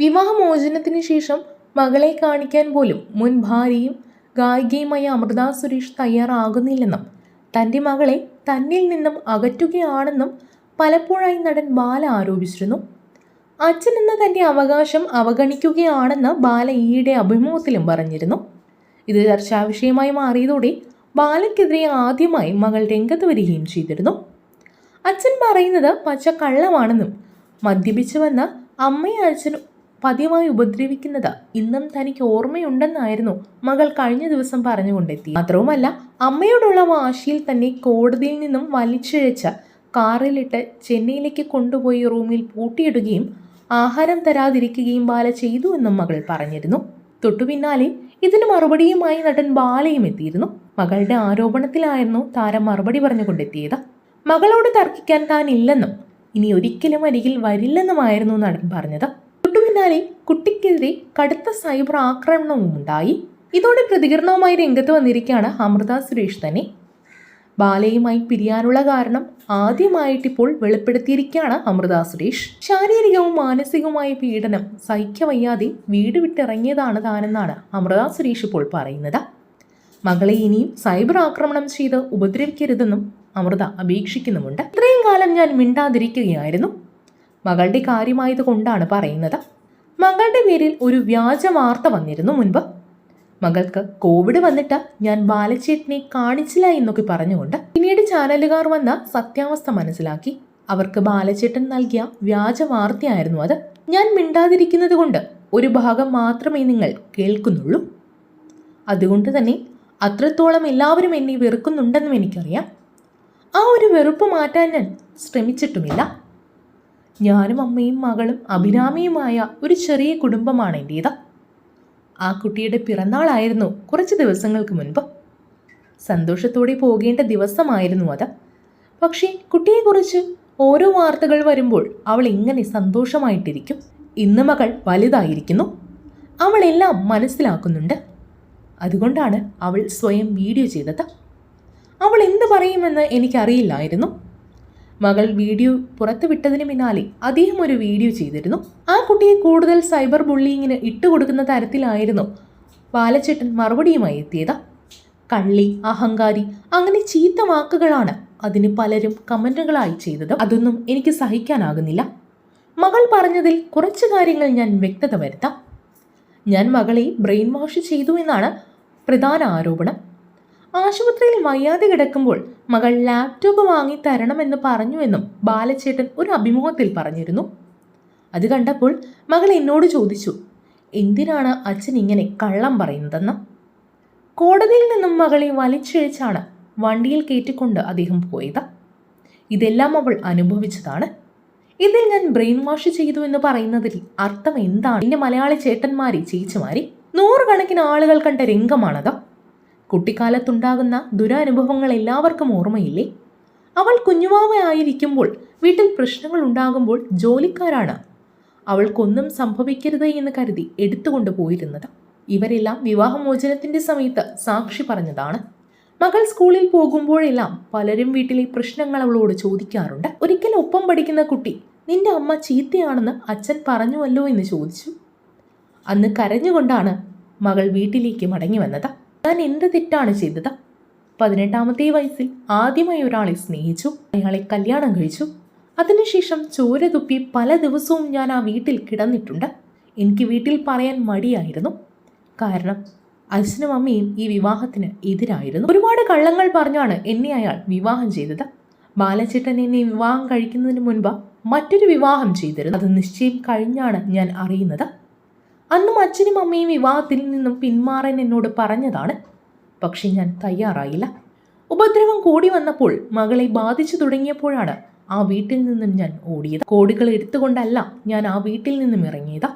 വിവാഹമോചനത്തിന് ശേഷം മകളെ കാണിക്കാൻ പോലും മുൻ ഭാര്യയും ഗായികയുമായ അമൃത സുരേഷ് തയ്യാറാകുന്നില്ലെന്നും തന്റെ മകളെ തന്നിൽ നിന്നും അകറ്റുകയാണെന്നും പലപ്പോഴായി നടൻ ബാല ആരോപിച്ചിരുന്നു. അച്ഛൻ എന്ന തന്റെ അവകാശം അവഗണിക്കുകയാണെന്ന് ബാല ഈയിടെ അഭിമുഖത്തിലും പറഞ്ഞിരുന്നു. ഇത് ചർച്ചാ വിഷയമായി മാറിയതോടെ ബാലയ്ക്കെതിരെ ആദ്യമായി മകൾ രംഗത്ത് വരികയും ചെയ്തിരുന്നു. അച്ഛൻ പറയുന്നത് പച്ചക്കള്ളമാണെന്നും മദ്യപിച്ചു വന്ന അമ്മയെ അച്ഛൻ പതിവായി ഉപദ്രവിക്കുന്നത് ഇന്നും തനിക്ക് ഓർമ്മയുണ്ടെന്നായിരുന്നു മകൾ കഴിഞ്ഞ ദിവസം പറഞ്ഞുകൊണ്ടെത്തി മാത്രവുമല്ല അമ്മയോടുള്ള വാശിയിൽ തന്നെ കോടതിയിൽ നിന്നും വലിച്ചിഴച്ച കാറിലിട്ട് ചെന്നൈയിലേക്ക് കൊണ്ടുപോയി റൂമിൽ പൂട്ടിയിടുകയും ആഹാരം തരാതിരിക്കുകയും ബാല ചെയ്തു എന്നും മകൾ പറഞ്ഞിരുന്നു. തൊട്ടു പിന്നാലെ ഇതിന് മറുപടിയുമായി നടൻ ബാലയും എത്തിയിരുന്നു. മകളുടെ ആരോപണത്തിലായിരുന്നു താരം മറുപടി പറഞ്ഞുകൊണ്ടെത്തിയത്. മകളോട് തർക്കിക്കാൻ താൻ ഇല്ലെന്നും ഇനി ഒരിക്കലും അരികിൽ വരില്ലെന്നുമായിരുന്നു നടൻ പറഞ്ഞത്. പിന്നാലെ കുട്ടിക്കെതിരെ കടുത്ത സൈബർ ആക്രമണവും ഉണ്ടായി. ഇതോടെ പ്രതികരണവുമായി രംഗത്ത് വന്നിരിക്കുകയാണ് അമൃത സുരേഷ് തന്നെ. ബാലയുമായി പിരിയാനുള്ള കാരണം ആദ്യമായിട്ടിപ്പോൾ വെളിപ്പെടുത്തിയിരിക്കുകയാണ് അമൃത സുരേഷ്. ശാരീരികവും മാനസികവുമായ പീഡനം സഹിക്കവയ്യാതെ വീട് വിട്ടിറങ്ങിയതാണ് താനെന്നാണ് അമൃത സുരേഷ് ഇപ്പോൾ പറയുന്നത്. മകളെ ഇനിയും സൈബർ ആക്രമണം ചെയ്ത് ഉപദ്രവിക്കരുതെന്നും അമൃത അപേക്ഷിക്കുന്നുമുണ്ട്. ഇത്രയും കാലം ഞാൻ മിണ്ടാതിരിക്കുകയായിരുന്നു. മകളുടെ കാര്യമായത് കൊണ്ടാണ് പറയുന്നത്. മകളുടെ പേരിൽ ഒരു വ്യാജ വാർത്ത വന്നിരുന്നു മുൻപ്. മകൾക്ക് കോവിഡ് വന്നിട്ട് ഞാൻ ബാലച്ചേട്ടനെ കാണിച്ചില്ല എന്നൊക്കെ പറഞ്ഞുകൊണ്ട് പിന്നീട് ചാനലുകാർ വന്ന സത്യാവസ്ഥ മനസ്സിലാക്കി. അവർക്ക് ബാലച്ചേട്ടൻ നൽകിയ വ്യാജ വാർത്തയായിരുന്നു അത്. ഞാൻ മിണ്ടാതിരിക്കുന്നത് കൊണ്ട് ഒരു ഭാഗം മാത്രമേ നിങ്ങൾ കേൾക്കുന്നുള്ളൂ. അതുകൊണ്ട് തന്നെ അത്രത്തോളം എല്ലാവരും എന്നെ വെറുക്കുന്നുണ്ടെന്നും എനിക്കറിയാം. ആ ഒരു വെറുപ്പ് മാറ്റാൻ ഞാൻ ശ്രമിച്ചിട്ടുമില്ല. ഞാനും അമ്മയും മകളും അഭിരാമിയുമായ ഒരു ചെറിയ കുടുംബമാണ് എന്റേത് ആ കുട്ടിയുടെ പിറന്നാളായിരുന്നു കുറച്ച് ദിവസങ്ങൾക്ക് മുൻപ്. സന്തോഷത്തോടെ പോകേണ്ട ദിവസമായിരുന്നു അത്. പക്ഷേ കുട്ടിയെക്കുറിച്ച് ഓരോ വാർത്തകൾ വരുമ്പോൾ അവൾ ഇങ്ങനെ സന്തോഷമായിട്ടിരിക്കും. ഇന്ന് മകൾ വലുതായിരിക്കുന്നു. അവളെല്ലാം മനസ്സിലാക്കുന്നുണ്ട്. അതുകൊണ്ടാണ് അവൾ സ്വയം വീഡിയോ ചെയ്തത്. അവൾ എന്ത് പറയുമെന്ന് എനിക്കറിയില്ലായിരുന്നു. മകൾ വീഡിയോ പുറത്തുവിട്ടതിന് പിന്നാലെ അദ്ദേഹം ഒരു വീഡിയോ ചെയ്തിരുന്നു. ആ കുട്ടിയെ കൂടുതൽ സൈബർ ബുള്ളിങ്ങിന് ഇട്ടുകൊടുക്കുന്ന തരത്തിലായിരുന്നു. ബാലച്ചേട്ടൻ മറുപടിയുമായി എത്തിയത് കള്ളി അഹങ്കാരി അങ്ങനെ ചീത്ത വാക്കുകളാണ് അതിന് പലരും കമന്റുകളായി ചെയ്തത്. അതൊന്നും എനിക്ക് സഹിക്കാനാകുന്നില്ല. മകൾ പറഞ്ഞതിൽ കുറച്ച് കാര്യങ്ങൾ ഞാൻ വ്യക്തത വരുത്താം. ഞാൻ മകളെ ബ്രെയിൻ വാഷ് ചെയ്തു എന്നാണ് പ്രധാന ആരോപണം. ആശുപത്രിയിൽ വയ്യാതെ കിടക്കുമ്പോൾ മകൾ ലാപ്ടോപ്പ് വാങ്ങി തരണമെന്ന് പറഞ്ഞുവെന്നും ബാലച്ചേട്ടൻ ഒരു അഭിമുഖത്തിൽ പറഞ്ഞിരുന്നു. അത് കണ്ടപ്പോൾ മകൾ എന്നോട് ചോദിച്ചു എന്തിനാണ് അച്ഛൻ ഇങ്ങനെ കള്ളം പറയുന്നതെന്ന്? കോടതിയിൽ നിന്നും മകളെ വലിച്ചിഴച്ചാണ് വണ്ടിയിൽ കയറ്റിക്കൊണ്ട് അദ്ദേഹം പോയത്. ഇതെല്ലാം അവൾ അനുഭവിച്ചതാണ്. ഇതിൽ ഞാൻ ബ്രെയിൻ വാഷ് ചെയ്തു എന്ന് പറയുന്നതിൽ അർത്ഥം എന്താണ്? എന്റെ മലയാളി ചേട്ടന്മാരെ ചേച്ചിമാരി നൂറുകണക്കിന് ആളുകൾ കണ്ട രംഗമാണത്. കുട്ടിക്കാലത്തുണ്ടാകുന്ന ദുരാനുഭവങ്ങൾ എല്ലാവർക്കും ഓർമ്മയില്ലേ? അവൾ കുഞ്ഞുവാവയായിരിക്കുമ്പോൾ വീട്ടിൽ പ്രശ്നങ്ങൾ ഉണ്ടാകുമ്പോൾ ജോലിക്കാരാണ്. അവൾക്കൊന്നും സംഭവിക്കരുത് എന്ന് കരുതി എടുത്തുകൊണ്ട് പോയിരുന്നത്. ഇവരെല്ലാം വിവാഹമോചനത്തിന്റെ സമയത്ത് സാക്ഷി പറഞ്ഞതാണ്. മകൾ സ്കൂളിൽ പോകുമ്പോഴെല്ലാം പലരും വീട്ടിലെ പ്രശ്നങ്ങൾ അവളോട് ചോദിക്കാറുണ്ട്. ഒരിക്കൽ ഒപ്പം പഠിക്കുന്ന കുട്ടി നിന്റെ അമ്മ ചീത്തയാണെന്ന് അച്ഛൻ പറഞ്ഞുവല്ലോ എന്ന് ചോദിച്ചു. അന്ന് കരഞ്ഞുകൊണ്ടാണ് മകൾ വീട്ടിലേക്ക് മടങ്ങി വന്നത്. ഞാൻ എന്ത് തെറ്റാണ് ചെയ്തത്? പതിനെട്ടാമത്തെ വയസ്സിൽ ആദ്യമായി ഒരാളെ സ്നേഹിച്ചു അയാളെ കല്യാണം കഴിച്ചു. അതിനുശേഷം ചോര തുപ്പി പല ദിവസവും ഞാൻ ആ വീട്ടിൽ കിടന്നിട്ടുണ്ട്. എനിക്ക് വീട്ടിൽ പറയാൻ മടിയായിരുന്നു. കാരണം അച്ഛനും അമ്മയും ഈ വിവാഹത്തിന് എതിരായിരുന്നു. ഒരുപാട് കള്ളങ്ങൾ പറഞ്ഞാണ് എന്നെ അയാൾ വിവാഹം ചെയ്തത്. ബാലചേട്ടൻ എന്നെ വിവാഹം കഴിക്കുന്നതിന് മുൻപ് മറ്റൊരു വിവാഹം ചെയ്തിരുന്നു. അത് നിശ്ചയം കഴിഞ്ഞാണ് ഞാൻ അറിയുന്നത്. അന്നും അച്ഛനും അമ്മയും വിവാഹത്തിൽ നിന്നും പിന്മാറാൻ എന്നോട് പറഞ്ഞതാണ്. പക്ഷേ ഞാൻ തയ്യാറായില്ല. ഉപദ്രവം കൂടി വന്നപ്പോൾ മകളെ ബാധിച്ചു തുടങ്ങിയപ്പോഴാണ് ആ വീട്ടിൽ നിന്നും ഞാൻ ഓടിയത്. കോടികൾ എടുത്തുകൊണ്ടല്ല ഞാൻ ആ വീട്ടിൽ നിന്നും ഇറങ്ങിയത്.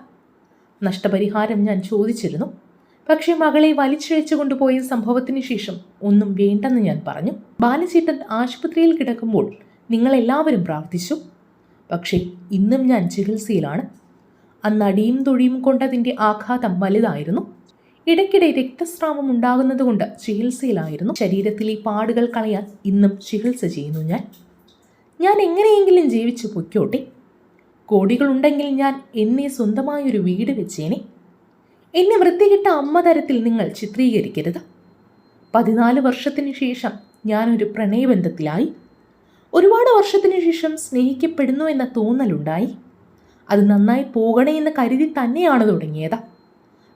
നഷ്ടപരിഹാരം ഞാൻ ചോദിച്ചിരുന്നു. പക്ഷേ മകളെ വലിച്ചിഴച്ചു കൊണ്ടുപോയ സംഭവത്തിന് ശേഷം ഒന്നും വേണ്ടെന്ന് ഞാൻ പറഞ്ഞു. ബാലചേട്ടൻ ആശുപത്രിയിൽ കിടക്കുമ്പോൾ നിങ്ങളെല്ലാവരും പ്രാർത്ഥിച്ചു. പക്ഷേ ഇന്നും ഞാൻ ചികിത്സയിലാണ്. അന്ന് അടിയും തൊഴിയും കൊണ്ടതിന്റെ ആഘാതം വലുതായിരുന്നു. ഇടയ്ക്കിടെ രക്തസ്രാവം ഉണ്ടാകുന്നതുകൊണ്ട് ചികിത്സയിലായിരുന്നു. ശരീരത്തിലെ പാടുകൾ കളയാൻ ഇന്നും ചികിത്സ ചെയ്യുന്നു ഞാൻ. ഞാൻ എങ്ങനെയെങ്കിലും ജീവിച്ചു പൊയ്ക്കോട്ടെ. കോടികളുണ്ടെങ്കിൽ ഞാൻ എന്നെ സ്വന്തമായൊരു വീട് വെച്ചേനെ. എന്നെ വൃത്തികെട്ട അമ്മ തരത്തിൽ നിങ്ങൾ ചിത്രീകരിക്കരുത്. പതിനാല് വർഷത്തിന് ശേഷം ഞാനൊരു പ്രണയബന്ധത്തിലായി. ഒരുപാട് വർഷത്തിന് ശേഷം സ്നേഹിക്കപ്പെടുന്നു എന്ന തോന്നലുണ്ടായി. അത് നന്നായി പോകണേ എന്ന് കരുതി തന്നെയാണ് തുടങ്ങിയത്.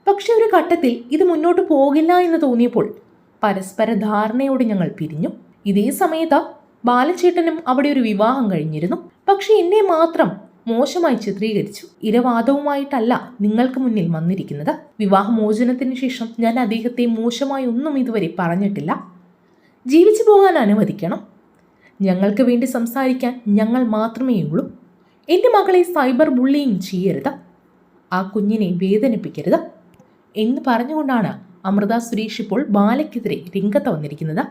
പക്ഷെ ഒരു ഘട്ടത്തിൽ ഇത് മുന്നോട്ട് പോകില്ല എന്ന് തോന്നിയപ്പോൾ പരസ്പര ധാരണയോട് ഞങ്ങൾ പിരിഞ്ഞു. ഇതേ സമയത്ത് ബാലചേട്ടനും അവിടെ ഒരു വിവാഹം കഴിഞ്ഞിരുന്നു. പക്ഷെ എന്നെ മാത്രം മോശമായി ചിത്രീകരിച്ചു. ഇരവാദവുമായിട്ടല്ല നിങ്ങൾക്ക് മുന്നിൽ വന്നിരിക്കുന്നത്. വിവാഹമോചനത്തിന് ശേഷം ഞാൻ അദ്ദേഹത്തെ മോശമായി ഒന്നും ഇതുവരെ പറഞ്ഞിട്ടില്ല. ജീവിച്ചു പോകാൻ അനുവദിക്കണം. ഞങ്ങൾക്ക് വേണ്ടി സംസാരിക്കാൻ ഞങ്ങൾ മാത്രമേ ഉള്ളൂ എന്റെ മകളെ സൈബർ ബുള്ളിയും ചെയ്യരുത്. ആ കുഞ്ഞിനെ വേദനിപ്പിക്കരുത്. എന്ന് പറഞ്ഞുകൊണ്ടാണ് അമൃത സുരേഷ് ഇപ്പോൾ ബാലയ്ക്കെതിരെ രംഗത്ത് വന്നിരിക്കുന്നത്.